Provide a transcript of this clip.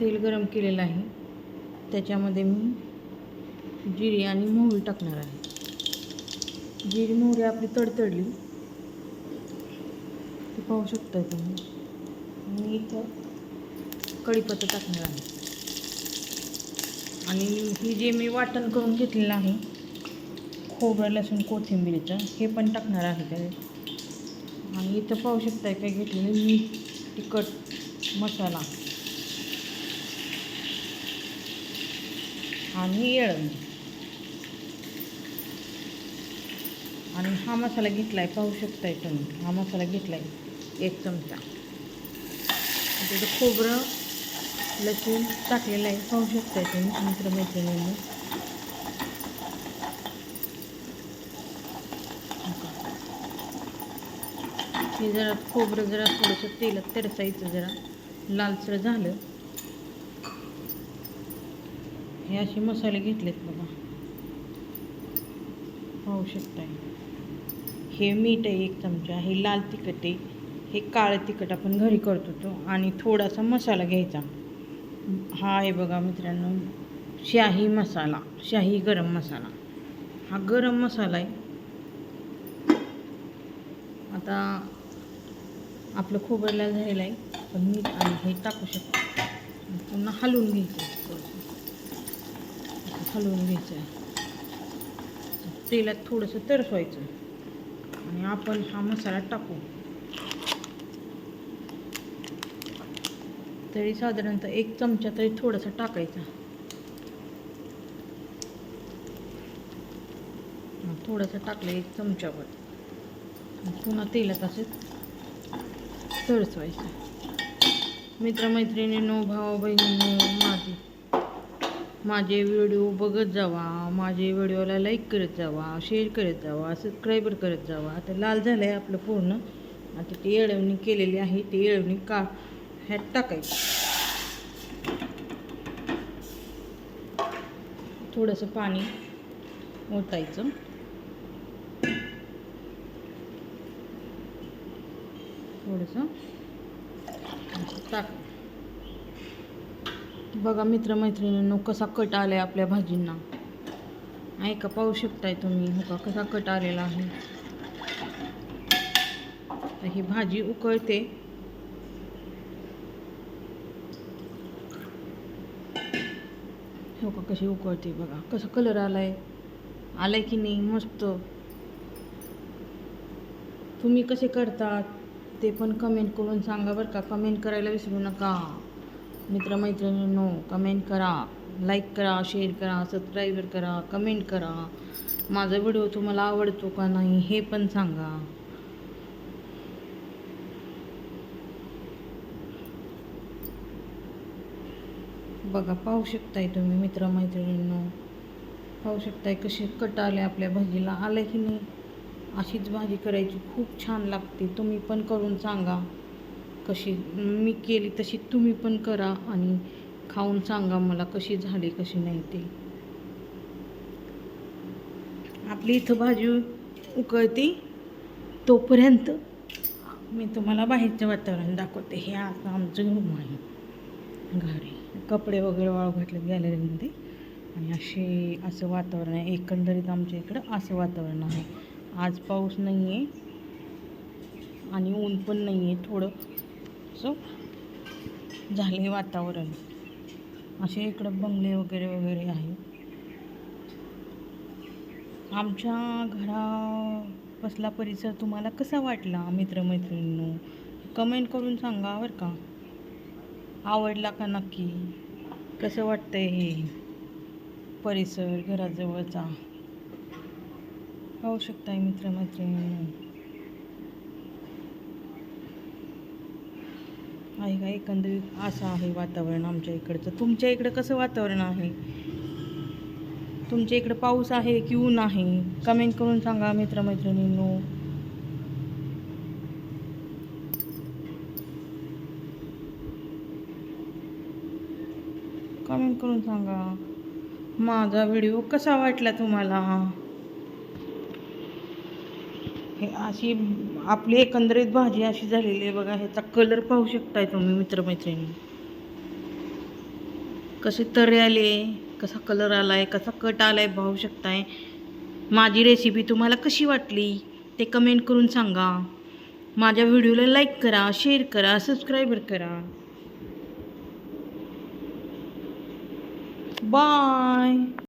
तेल गरम केलेलं आहे. त्याच्यामध्ये मी जिरी आणि मोहरी टाकणार आहे. जिरी मोहरी आपली तडतडली. ती पाहू शकता तुम्ही. मी इथं कढीपत्ता टाकणार आहे. आणि ही जे मी वाटण करून घेतलेलं आहे खोबरं लसूण कोथिंबीरीचं हे पण टाकणार आहे त्यात आणि इथं पाहू शकताय काय घेतलेलं मी तिखट मसाला. आणि येळवणी आणि हा मसाला घेतला आहे पाहू शकताय तुम्ही. हा मसाला घेतला आहे एक चमचा. त्याचं खोबरं लसूण टाकलेलं आहे. पाहू शकताय तुम्ही मित्रमैत्रिणींनी. हे जरा खोबरं जरा थोडंसं तेलात तेरसायचं जरा. लालसर झालं. हे असे मसाले घेतलेत बघा. पाहू शकताय. हे मीठ आहे एक चमचा हे लाल तिखट आहे हे काळं तिखट आपण घरी करतो तो आणि थोडासा मसाला घ्यायचा. हा आहे बघा मित्रांनो शाही मसाला शाही गरम मसाला. हा गरम मसाला आहे. आता आपलं खोबरला झालेलं आहे पण मीठ आणि हे टाकू शकतो. पुन्हा हलवून घ्यायचं हलवून घ्यायचं आहे तेलात थोडंसं तरसवायचं. आणि आपण हा मसाला टाकू. तरी साधारणतः एक चमचा तरी थोडासा टाकायचा. थोडासा टाकलं एक चमच्यावर पुन्हा तेलात असं तळसवायचं मित्रमैत्रिणींनो भाऊ बहिणींनो माझी. माझे व्हिडिओ बघत जावा माझे व्हिडिओला लाईक करत जावा शेअर करत जावा सबस्क्रायबर करत जावा. आता लाल झालं आहे आपलं पूर्ण. आता ती येळवणी केलेली आहे ती येळवणी का ह्यात टाकायची. थोडंसं पाणी ओतायचं. थोडंसं टाक बघा मित्रमैत्रिणींनो कसा कट आला आहे आपल्या भाजींना. ऐका पाहू शकताय तुम्ही. हो का? कसा कट आलेला आहे. ही भाजी उकळते. हो का? कशी उकळते बघा. कसा कलर आलाय? आलाय की नाही? मस्त. तुम्ही कसे करतात? ते पण कमेंट करून सांगा बरं का. कमेंट करायला विसरू नका. मित्रमैत्रिणींनो कमेंट करा लाईक करा शेअर करा सबस्क्राईबर करा कमेंट करा. माझा व्हिडिओ तुम्हाला आवडतो का नाही हे पण सांगा. बघा पाहू शकताय तुम्ही मित्रमैत्रिणींनो. पाहू शकताय कसे कट आले आपल्या भाजीला. आलं की नाही? अशीच भाजी करायची खूप छान लागते. तुम्ही पण करून सांगा. कशी मी केली तशी तुम्ही पण करा आणि खाऊन सांगा मला कशी झाली कशी नाही ते. आपली इथं भाजी उकळती तोपर्यंत मी तुम्हाला बाहेरचं वातावरण दाखवते. हे आता आमचं रूम आहे. घरी. कपडे वगैरे वाळू घातले गॅलरीमध्ये. आणि असे असं वातावरण आहे. एकंदरीत आमच्या इकडं असं वातावरण आहे. आज पाऊस नाही आहे आणि ऊन पण नाही आहे थोडं असं झाले वातावरण. असे इकडं बंगले वगैरे वगैरे आहे. आमच्या घरा बसला परिसर तुम्हाला कसा वाटला मित्रमैत्रिणींनो? कमेंट करून सांगा बरं का. आवडला का नक्की? कसं वाटतंय हे परिसर घराजवळचा? पाहू शकताय मित्रमैत्रिणींनो. आहे का? एकंदरीत असं आहे वातावरण आमच्या इकडचं. तुमच्या इकडं कसं वातावरण आहे? तुमच्या इकडं पाऊस आहे की ऊन आहे? कमेंट करून सांगा मित्रमैत्रिणींनो. कमेंट करून सांगा. माझा व्हिडिओ कसा वाटला तुम्हाला? हे अशी आपली एकंदरीत भाजी अशी झालेली आहे बघा ह्याचा कलर पाहू शकताय तुम्ही मित्रमैत्रिणी. कसे तरे आले कसा कलर आला आहे कसा कट आला आहे पाहू शकताय. माझी रेसिपी तुम्हाला कशी वाटली ते कमेंट करून सांगा. माझ्या व्हिडिओला लाईक करा शेअर करा सबस्क्राईबर करा. बाय